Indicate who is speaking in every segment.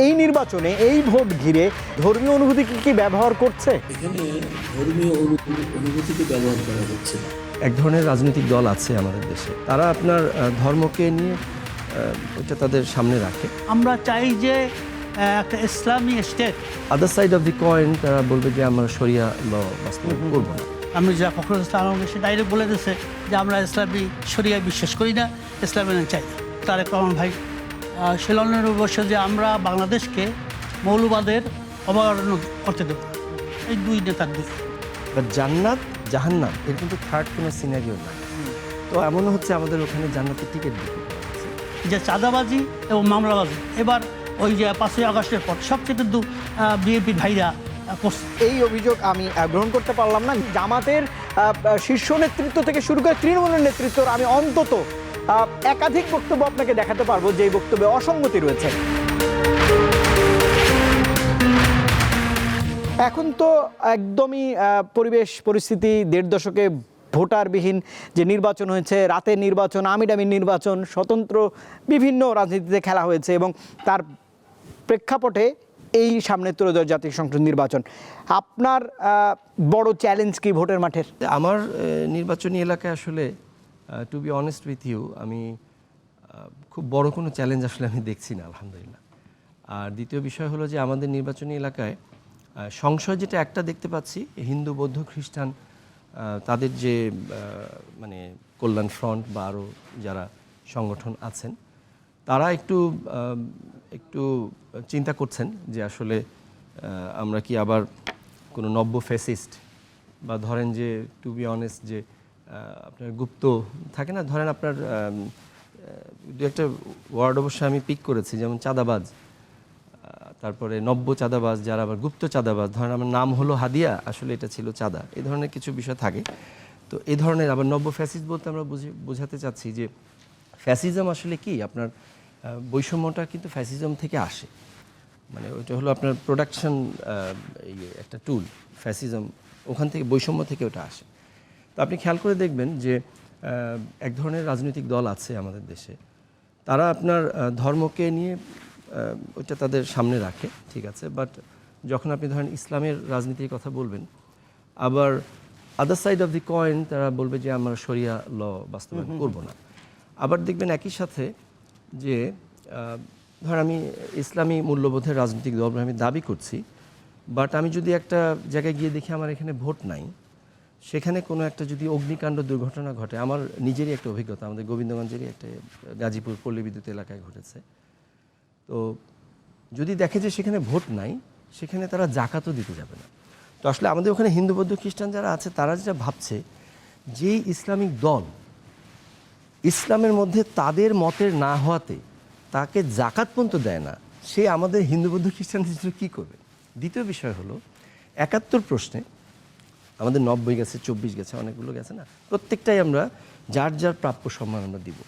Speaker 1: এই নির্বাচনে এই ভোট ঘিরে ধর্মীয় অনুভূতি কি কি ব্যবহার করছে?
Speaker 2: এখানে ধর্মীয় অনুভূতিকে ব্যবহার করা হচ্ছে?
Speaker 3: এক ধরনের রাজনৈতিক দল আছে আমাদের দেশে। তারা আপনার ধর্মকে নিয়ে এটা তাদের সামনে রাখে।
Speaker 4: আমরা চাই যে একটা ইসলামী state.
Speaker 3: Other side of the coin তারা বলবে যে আমরা শরিয়া ল বাস্তবায়ন করব না।
Speaker 4: আমি যা ফখরুল ইসলাম সে ডাইরেক্ট বলে দিয়েছে যে আমরা ইসলামী শরিয়ায় বিশ্বাস করি না ইসলামী চাই না। তারেক রহমান ভাই শিলনের বসে যে আমরা বাংলাদেশকে মৌলবাদের অবতারণ করতে দেব। এই দুই নেতার দুই।
Speaker 3: জান্নাত জাহান্নাম এর কিন্তু থার্ড কোনো সিনারিও নাই। তো এমনও হচ্ছে আমাদের ওখানে জান্নাতের টিকিট হচ্ছে।
Speaker 4: যে চাঁদাবাজি এবং মামলাবাজি এবার ওই যে পাঁচই আগস্টের পর সবচেয়ে কিন্তু বিএনপির ভাইরা
Speaker 1: এই অভিযোগ আমি গ্রহণ করতে পারলাম না। জামাতের শীর্ষ নেতৃত্ব থেকে শুরু করে তৃণমূলের নেতৃত্ব আমি অন্তত একাধিক বক্তব্য আপনাকে দেখাতে পারব যে বক্তব্যে অসঙ্গতি রয়েছে। এখন তো একদমই পরিবেশ, পরিস্থিতি দেড় দশকে ভোটারবিহীন যে নির্বাচন হয়েছে, রাতের নির্বাচন, আমিডামির নির্বাচন, স্বতন্ত্র বিভিন্ন রাজনীতিতে খেলা হয়েছে এবং তার প্রেক্ষাপটে এই সামনে ত্রয়োদশ জাতীয় সংসদ নির্বাচন। আপনার বড় চ্যালেঞ্জ কি ভোটের মাঠের?
Speaker 3: আমার নির্বাচনী এলাকায় আসলে to be honest with you আমি খুব বড় কোনো চ্যালেঞ্জ আসলে আমি দেখছি না, আলহামদুলিল্লাহ। আর দ্বিতীয় বিষয় হলো যে আমাদের নির্বাচনী এলাকায় সংশয় যেটা একটা দেখতে পাচ্ছি, হিন্দু, বৌদ্ধ, খ্রিস্টান তাদের যে মানে কল্যাণ ফ্রন্ট বা আরও যারা সংগঠন আছেন, তারা একটু একটু চিন্তা করছেন যে আসলে আমরা কি আবার কোনো নব্য ফেসিস্ট বা ধরেন যে টু বি অনেস্ট যে আপনার গুপ্ত থাকে না? ধরেন আপনার দু একটা ওয়ার্ড অবশ্য আমি পিক করেছি, যেমন চাঁদাবাজ। তারপরে নব্য চাঁদাবাজ, যারা আবার গুপ্ত চাঁদাবাজ। ধরেন আমার নাম হলো হাদিয়া, আসলে এটা ছিল চাঁদা। এই ধরনের কিছু বিষয় থাকে। তো এই ধরনের আবার নব্য ফ্যাসিস্ট বলতে আমরা বুঝি- বোঝাতে চাচ্ছি যে ফ্যাসিজম আসলে কি? আপনার বৈষম্যটা কিন্তু ফ্যাসিজম থেকে আসে। মানে ওইটা হলো আপনার প্রোডাকশন একটা টুল ফ্যাসিজম ওখান থেকে বৈষম্য থেকে ওটা আসে। তো আপনি খেয়াল করে দেখবেন যে এক ধরনের রাজনৈতিক দল আছে আমাদের দেশে। তারা আপনার ধর্মকে নিয়ে ওইটা তাদের সামনে রাখে ঠিক আছে? বাট যখন আপনি ধরেন ইসলামের রাজনীতির কথা বলবেন আবার other side of the coin তারা বলবে যে আমরা শরিয়া ল বাস্তবায়ন করব না। আবার দেখবেন একই সাথে যে ধর আমি ইসলামী মূল্যবোধের রাজনৈতিক দল বলে আমি দাবি করছি বাট আমি যদি একটা জায়গায় গিয়ে দেখি আমার এখানে ভোট নাই সেখানে কোনো একটা যদি অগ্নিকাণ্ড দুর্ঘটনা ঘটে, আমার নিজেরই একটা অভিজ্ঞতা, আমাদের গোবিন্দগঞ্জেরই একটা গাজীপুর পল্লী বিদ্যুৎ এলাকায় ঘটেছে। তো যদি দেখে যে সেখানে ভোট নাই, সেখানে তারা জাকাতও দিতে যাবে না। তো আসলে আমাদের ওখানে হিন্দু বৌদ্ধ খ্রিস্টান যারা আছে, তারা যেটা ভাবছে যেই ইসলামিক দল ইসলামের মধ্যে তাদের মতের না হওয়াতে তাকে জাকাত পর্যন্ত দেয় না, সে আমাদের হিন্দু বৌদ্ধ খ্রিস্টানদের জন্য কী করবে? দ্বিতীয় বিষয় হলো, একাত্তর প্রশ্নে আমাদের নব্বই গেছে চব্বিশ গেছে অনেকগুলো গেছে না? প্রত্যেকটাই আমরা যার যার প্রাপ্য সম্মান আমরা দিব।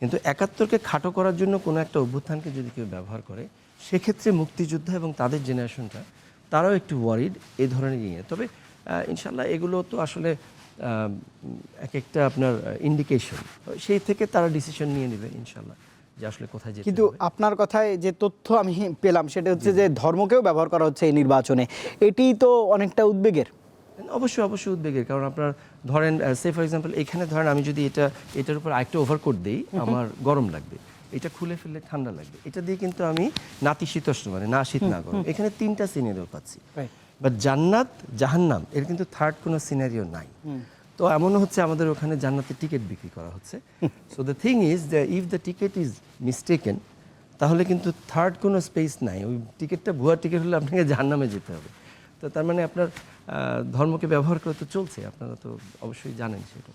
Speaker 3: কিন্তু একাত্তরকে খাটো করার জন্য কোনো একটা অভ্যুত্থানকে যদি কেউ ব্যবহার করে সেক্ষেত্রে মুক্তিযোদ্ধা এবং তাদের জেনারেশনটা তারাও একটু ওয়ারিড এই ধরনের ইয়ে। তবে ইনশাল্লাহ এগুলো তো আসলে এক একটা আপনার ইন্ডিকেশন সেই থেকে তারা ডিসিশন নিয়ে নেবে ইনশাল্লাহ যে আসলে কোথায় যেতে
Speaker 1: কিন্তু আপনার কথায় যে তথ্য আমি পেলাম সেটা হচ্ছে যে ধর্মকেও ব্যবহার করা হচ্ছে এই নির্বাচনে। এটি তো অনেকটা উদ্বেগের।
Speaker 3: অবশ্যই অবশ্যই উদ্বেগের। কারণ আপনার ধরেন সে ফর এক্সাম্পল এখানে ধরেন আমি যদি এটা এটার উপর আরেকটা ওভারকোট দিই আমার গরম লাগবে। এটা খুলে ফেললে ঠান্ডা লাগবে। এটা দিয়ে কিন্তু আমি নাতিশীতোষ্ণ মানে না শীত না গরম। এখানে তিনটা সিনারিও পাচ্ছি. বাট জান্নাত জাহান্নাম এর কিন্তু থার্ড কোনো সিনারিও নাই। তো এমনও হচ্ছে আমাদের ওখানে জান্নাতের টিকিট বিক্রি করা হচ্ছে। So the thing is the if the ticket is mistaken তাহলে কিন্তু থার্ড কোনো স্পেস নাই। ওই টিকিটটা ভুয়া টিকিট হলে আপনাকে জাহান্নামে যেতে হবে। তো তার মানে আপনার ধর্মকে ব্যবহার করে তো চলছে আপনারা তো অবশ্যই জানেন সেটা।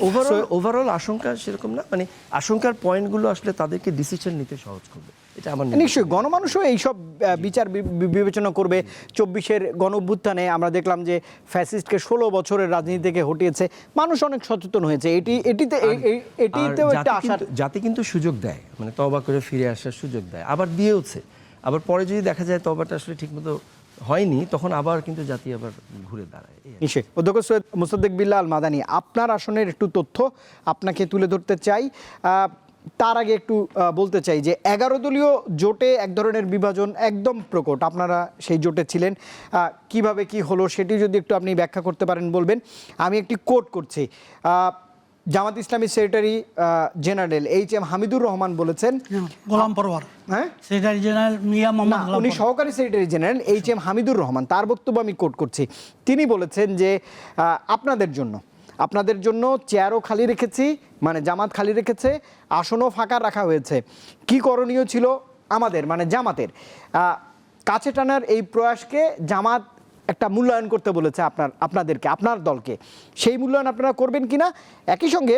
Speaker 3: ওভারঅল ওভারঅল আশঙ্কা সেরকম না মানে আশঙ্কার পয়েন্টগুলো আসলে তাদেরকে ডিসিশন নিতে সহজ করবে এটা আমার
Speaker 1: নিশ্চয়ই গণমানুষও এইসব বিচার বিবেচনা করবে। চব্বিশের গণ অভ্যুত্থানে আমরা দেখলাম যে ফ্যাসিস্টকে ষোলো বছরের রাজনীতি থেকে হটিয়েছে মানুষ অনেক সচেতন হয়েছে এটি এটিতে এটিতেও একটা
Speaker 3: জাতি
Speaker 1: আশার
Speaker 3: কিন্তু- জাতি কিন্তু সুযোগ দেয় মানে তবা করে ফিরে আসার সুযোগ দেয় আবার দিয়েওছে। আবার পরে যদি দেখা যায় তবাটা আসলে ঠিকমতো হয়নি, তখন আবার কিন্তু জাতি আবার ঘুরে দাঁড়ায়।
Speaker 1: নিশ্চয়ই। অধ্যক্ষ সৈয়দ মুসাদ্দেক বিল্লাল মাদানি, আপনার আসনের একটু তথ্য আপনাকে তুলে ধরতে চাই। তার আগে একটু বলতে চাই যে এগারো দলীয় জোটে এক ধরনের বিভাজন একদম প্রকট। আপনারা সেই জোটে ছিলেন। কীভাবে কি হলো সেটি যদি একটু আপনি ব্যাখ্যা করতে পারেন বলবেন। আমি একটি কোট করছি। Jamaat Islami secretary general H M Hamidur Rahman বলেছেন।
Speaker 4: গোলাম পরোয়ার
Speaker 1: হ্যাঁ?
Speaker 4: সেক্রেটারি জেনারেল মিয়া মোহাম্মদ
Speaker 1: উনি সহকারী secretary general H M Hamidur Rahman তার বক্তব্য আমি কোট করছি। তিনি বলেছেন যে আপনাদের জন্য আপনাদের জন্য চেয়ারও খালি রেখেছি মানে জামাত খালি রেখেছে আসনও ফাঁকা রাখা হয়েছে। কি করণীয় ছিল আমাদের মানে জামাতের? কাছে টানার এই প্রয়াসকে জামাত একটা মূল্যায়ন করতে বলেছে আপনার আপনাদেরকে আপনার দলকে। সেই মূল্যায়ন আপনারা করবেন কিনা? একই সঙ্গে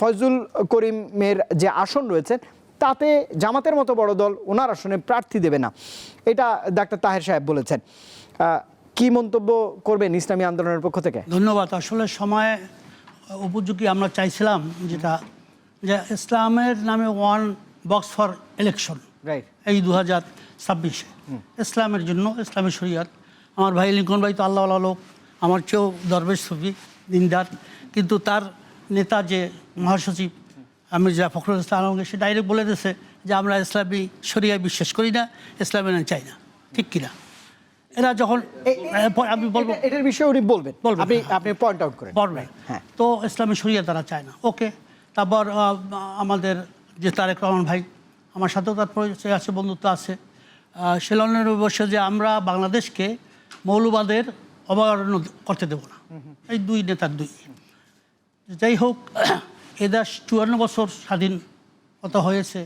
Speaker 1: ফয়জুল করিমের যে আসন রয়েছে তাতে জামাতের মতো বড় দল ওনার আসনে প্রার্থী দেবে না। এটা ডাক্তার তাহের সাহেব বলেছেন। কি মন্তব্য করবেন ইসলামী আন্দোলনের পক্ষ থেকে?
Speaker 4: ধন্যবাদ। আসলে সময় উপযোগী আমরা চাইছিলাম যেটা যে ইসলামের নামে one box for election.
Speaker 1: Right
Speaker 4: এই দু হাজার ছাব্বিশে ইসলামের জন্য ইসলামী শরিয়াত। আমার ভাই লিঙ্কন ভাই তো আল্লাহ লোক আমার চেয়েও দরবেশ ছবি দিনদার। কিন্তু তার নেতা যে মহাসচিব আমি যা ফখরুল ইসলাম আলমকে সে ডাইরেক্ট বলে দিয়েছে যে আমরা ইসলামী শরিয়ায় বিশ্বাস করি না ইসলামে চাই না। ঠিক কিনা? এরা যখন আমি বলব।
Speaker 1: এটার বিষয়ে উনি বলবেন।
Speaker 4: বলবেন,
Speaker 1: আপনি
Speaker 4: হ্যাঁ।
Speaker 1: আপনি পয়েন্ট আউট করেন।
Speaker 4: পড়বে
Speaker 1: হ্যাঁ।
Speaker 4: তো ইসলামী শরিয়া তারা চায় না। ওকে তারপর আমাদের যে তারেক রহমান ভাই আমার সাথেও তার পরিচয় আছে বন্ধুত্ব আছে। আহ, শিলনের বসে যে আমরা বাংলাদেশকে মৌলবাদের অবগাহন করতে দেব না। এই দুই নেতার দুই। যাই হোক এ দেশ চুয়ান্ন বছর স্বাধীনতা হয়েছে।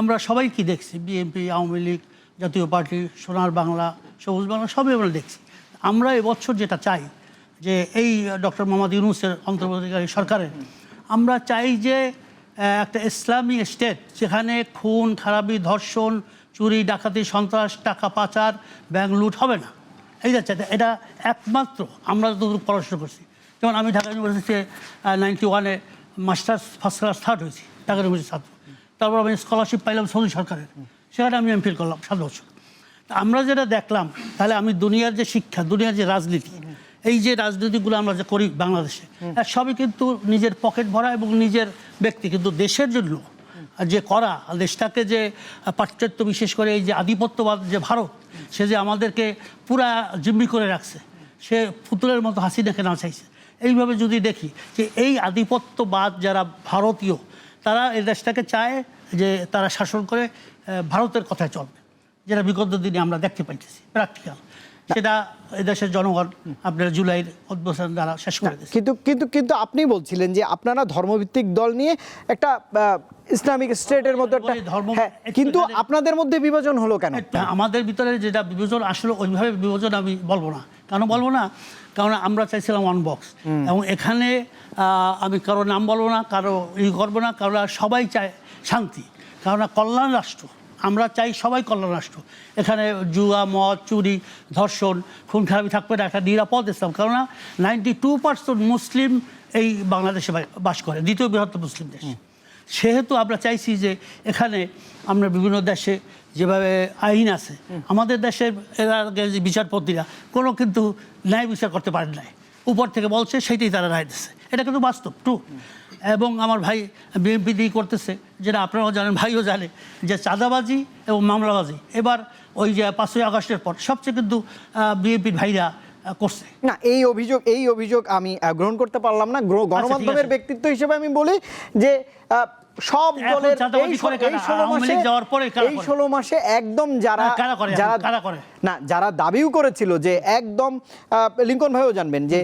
Speaker 4: আমরা সবাই কি দেখছি? বিএনপি আওয়ামী লীগ জাতীয় পার্টি সোনার বাংলা সবুজ বাংলা সবই আমরা দেখছি। আমরা এবছর যেটা চাই যে এই ডক্টর মোহাম্মদ ইউনুসের অন্তর্বর্তীকারী সরকারের আমরা চাই যে একটা ইসলামী স্টেট যেখানে খুন খারাপি ধর্ষণ চুরি ডাকাতি সন্ত্রাস টাকা পাচার ব্যাংক লুট হবে না। এই যাচ্ছে এটা একমাত্র আমরা যতটুকু পড়াশোনা করছি। যেমন আমি ঢাকা ইউনিভার্সিটিতে নাইনটি ওয়ানে মাস্টার্স ফার্স্ট ক্লাস থার্ড হয়েছি ঢাকা ইউনিভার্সিটির ছাত্র। তারপর আমি স্কলারশিপ পাইলাম সৌদি সরকারের। সেখানে আমি এমফিল করলাম সাত বছর। তা আমরা যেটা দেখলাম তাহলে আমি দুনিয়ার যে শিক্ষা দুনিয়ার যে রাজনীতি এই যে রাজনীতিগুলো আমরা যে করি বাংলাদেশে সবই কিন্তু নিজের পকেট ভরা এবং নিজের ব্যক্তি। কিন্তু দেশের জন্য যে করা দেশটাকে যে পাশ্চাত্য বিশেষ করে এই যে আধিপত্যবাদ, যে ভারত, সে যে আমাদেরকে পুরা জিম্মি করে রাখছে, সে পুতুলের মতো হাসিনাকে না চাইছে। এইভাবে যদি দেখি যে এই আধিপত্যবাদ যারা ভারতীয়, তারা এই দেশটাকে চায় যে তারা শাসন করে ভারতের কথায় চলবে, যেটা বিগত দিনে আমরা দেখতে পাইতেছি প্র্যাকটিক্যাল সেটা এই দেশের জনগণ আপনার জুলাইয়ের অধিবেশন দ্বারা শেষ করে
Speaker 1: কিন্তু কিন্তু কিন্তু আপনি বলছিলেন যে আপনারা ধর্মভিত্তিক দল নিয়ে একটা ইসলামিক স্টেটের মতো একটা
Speaker 4: ধর্ম-
Speaker 1: হ্যাঁ, কিন্তু আপনাদের মধ্যে বিভাজন হলো কেন?
Speaker 4: আমাদের ভিতরে যেটা বিভাজন আসলে ওইভাবে বিভাজন আমি বলব না। কেন বলব না? কারণ আমরা চাইছিলাম ওয়ান বক্স এবং এখানে আমি কারও নাম বলব না কারও ই করব না কারণ সবাই চায় শান্তি। কারণ কল্যাণ রাষ্ট্র। আমরা চাই সবাই কল্যাণ রাষ্ট্র। এখানে জুয়া মদ চুরি ধর্ষণ খুন খারাপি থাকবে না একটা নিরাপদ ইসলাম। কেননা নাইনটি টু পার্সেন্ট মুসলিম এই বাংলাদেশে বাস করে দ্বিতীয় বৃহত্তম মুসলিম দেশ। সেহেতু আমরা চাইছি যে এখানে আমরা বিভিন্ন দেশে যেভাবে আইন আছে আমাদের দেশের এর আগে যে বিচারপতিরা কোনো কিন্তু ন্যায় বিচার করতে পারেন নাই। উপর থেকে বলছে সেইটাই তারা রায় দিচ্ছে এটা কিন্তু বাস্তব ট্রু এবং আমার ভাই বিএনপি দিয়ে করতেছে যেটা আপনারাও জানেন ভাইও জানে যে চাঁদাবাজি এবং মামলাবাজি। এবার ওই যে পাঁচই আগস্টের পর সবচেয়ে কিন্তু বিএনপির ভাইরা করছে।
Speaker 1: না এই অভিযোগ এই অভিযোগ আমি গ্রহণ করতে পারলাম না। গণমাধ্যমের ব্যক্তিত্ব হিসেবে আমি বলি যে সব দলের এই ষোলো মাসে
Speaker 4: যাওয়ার পরে কারা
Speaker 1: এই ষোলো মাসে একদম যারা
Speaker 4: করে
Speaker 1: যারা
Speaker 4: করে?
Speaker 1: না যারা দাবিও করেছিল যে একদম লিঙ্কন ভাইও জানবেন যে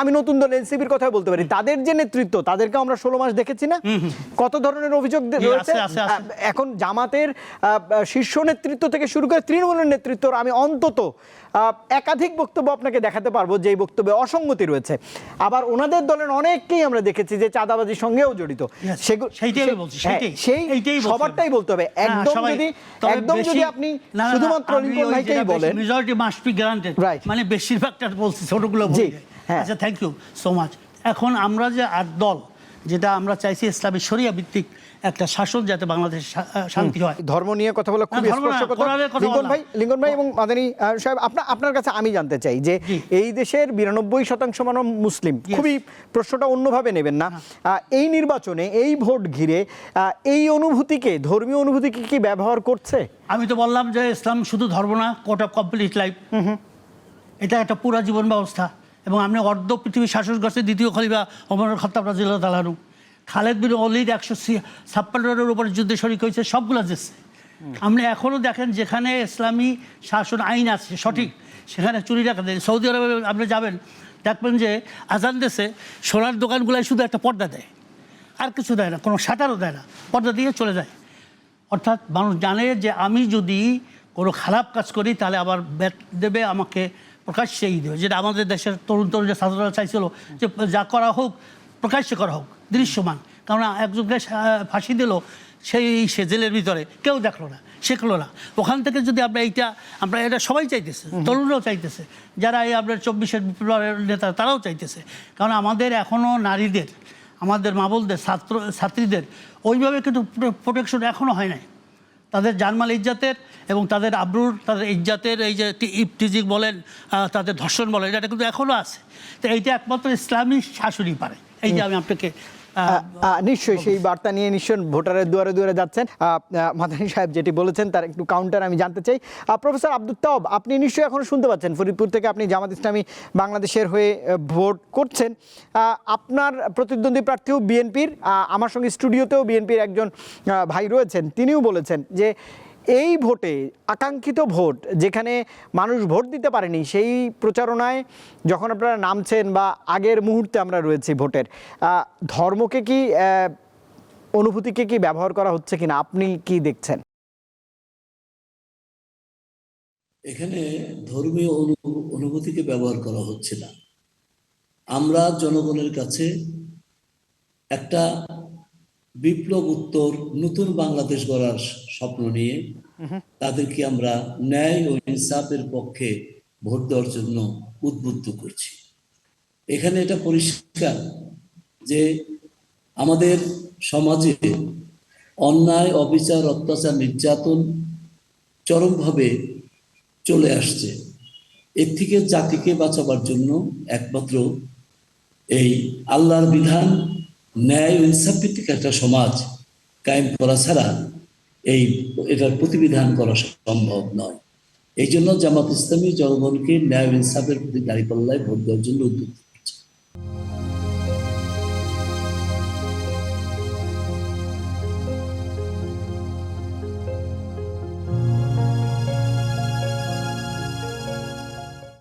Speaker 1: আমি নতুন দল এনসিপির কথা বলতে পারি। তাদের যে নেতৃত্ব তাদেরকে আমরা ষোলো মাস দেখেছি না? কত ধরনের অভিযোগ রয়েছে? এখন জামাতের শীর্ষ নেতৃত্ব থেকে শুরু করে তৃণমূলের নেতৃত্ব আমি অন্তত একাধিক বক্তব্য আপনাকে দেখাতে পারব যে বক্তব্যে অসঙ্গতি রয়েছে। আবার ওনাদের দলের অনেককেই আমরা দেখেছি যে চাঁদাবাজির সঙ্গেও জড়িত। হ্যাঁ। সেই সবারটাই বলতে হবে।
Speaker 4: হ্যাঁ,
Speaker 1: একদম যদি একদম যদি আপনি শুধুমাত্র লিঙ্কন ভাইকেই বলেন
Speaker 4: মেজরিটি মাস্ট বি গ্রান্টেড. মানে বেশিরভাগটা বলছি ছোটগুলো বলি
Speaker 1: হ্যাঁ।
Speaker 4: আচ্ছা থ্যাংক ইউ সো মাচ এখন আমরা যে আট দল যেটা আমরা চাইছি ইসলামী শরিয়া ভিত্তিক একটা শাসন যাতে বাংলাদেশে শান্তি হয়।
Speaker 1: ধর্ম নিয়ে কথা বলা খুবই
Speaker 4: হ্যাঁ,
Speaker 1: লিঙ্গন ভাই লিঙ্গন ভাই এবং মাদানী সাহেব আপনার আপনার কাছে আমি জানতে চাই যে এই দেশের বিরানব্বই শতাংশ মানব মুসলিম। খুবই প্রশ্নটা অন্যভাবে নেবেন না। এই নির্বাচনে এই ভোট ঘিরে এই অনুভূতিকে ধর্মীয় অনুভূতিকে কি ব্যবহার করছে?
Speaker 4: আমি তো বললাম যে ইসলাম শুধু ধর্ম না কোর্ট অফ কমপ্লিট লাইফ এটা একটা পুরা জীবন ব্যবস্থা। এবং আপনি অর্ধ পৃথিবী শাসন করছে দ্বিতীয় খলিফা ওমর খত্তাব রাজিল্লাহ তালানু খালেদ বিন অলিদ একশো ছাপ্পান্নের উপরে যুদ্ধে শরিক হয়েছে সবগুলো দিচ্ছে আপনি এখনও দেখেন যেখানে ইসলামী শাসন আইন আছে সঠিক সেখানে চুরি রাখা দেয় সৌদি আরবে আপনি যাবেন দেখবেন যে আজান দেশে সোনার দোকানগুলাই শুধু একটা পর্দা দেয়। আর কিছু দেয় না কোনো শাটারও দেয় না পর্দা দিয়ে চলে যায়। অর্থাৎ মানুষ জানে যে আমি যদি কোনো খারাপ কাজ করি তাহলে আবার ব্যাট দেবে আমাকে প্রকাশ্যেই দেবে যেটা আমাদের দেশের তরুণ তরুণ ছাত্ররা চাইছিল যে যা করা হোক প্রকাশ্যে করা হোক দৃশ্যমান। কারণ একজনকে ফাঁসি দিল সেই সে জেলের ভিতরে কেউ দেখল না শেখলো না। ওখান থেকে যদি আমরা এইটা আমরা এটা সবাই চাইতেছে তরুণরাও চাইতেছে। যারা এই আপনার চব্বিশের বিপ্লবের নেতা তারাও চাইতেছে। কারণ আমাদের এখনও নারীদের আমাদের মাবলদের ছাত্র ছাত্রীদের ওইভাবে কিন্তু প্রোটেকশন এখনও হয় নাই। তাদের জানমাল ইজ্জাতের এবং তাদের আব্রুর, তাদের ইজ্জাতের এই যে ইফটিজিক বলেন তাদের ধর্ষণ বলেন, এটা কিন্তু এখনও আছে। তো এইটা একমাত্র ইসলামী শাশুড়ি পারে। এই যে আমি আপনাকে
Speaker 1: নিশ্চয়ই সেই বার্তা নিয়ে নিশ্চয় ভোটারের দুয়ারে দুয়ারে যাচ্ছেন। মাদানী সাহেব যেটি বলেছেন তার একটু কাউন্টার আমি জানতে চাই। প্রফেসর আব্দুল তাওব আপনি নিশ্চয়ই এখন শুনতে পাচ্ছেন, ফরিদপুর থেকে আপনি জামাত ইসলামী বাংলাদেশের হয়ে ভোট করছেন। আপনার প্রতিদ্বন্দ্বী প্রার্থীও বিএনপির আমার সঙ্গে স্টুডিওতেও বিএনপির একজন ভাই রয়েছেন। তিনিও বলেছেন যে এই ভোটে, আকাঙ্ক্ষিত ভোট, যেখানে মানুষ ভোট দিতে পারেনি, সেই প্রচারণায় যখন আপনারা নামছেন বা আগের মুহূর্তে আমরা রয়েছি ভোটের ধর্মকে কি অনুভূতিকে কি ব্যবহার করা হচ্ছে কিনা? আপনি কি দেখছেন?
Speaker 2: এখানে ধর্মীয় অনুভূতিকে ব্যবহার করা হচ্ছে না। আমরা জনগণের কাছে একটা বিপ্লব উত্তর নতুন বাংলাদেশ গড়ার স্বপ্ন নিয়ে তাদেরকে আমরা ন্যায় ও ইনসাফের পক্ষে ভোট দেওয়ার জন্য উদ্বুদ্ধ করছি। এখানে এটা পরিষ্কার যে আমাদের সমাজে অন্যায় অবিচার অত্যাচার নির্যাতন চরমভাবে চলে আসছে। এর থেকে জাতিকে বাঁচাবার জন্য একমাত্র এই আল্লাহর বিধান ন্যায় ইনসাফ ভিত্তিক একটা সমাজ কায়েম করা ছাড়া এই, এটার প্রতিবিধান করা সম্ভব নয়। এই জন্য জামাত ইসলামী জনগণকে ন্যায় ইনসাফের প্রতি দাঁড়িপাল্লায় ভোট দেওয়ার জন্য উদ্যোগ।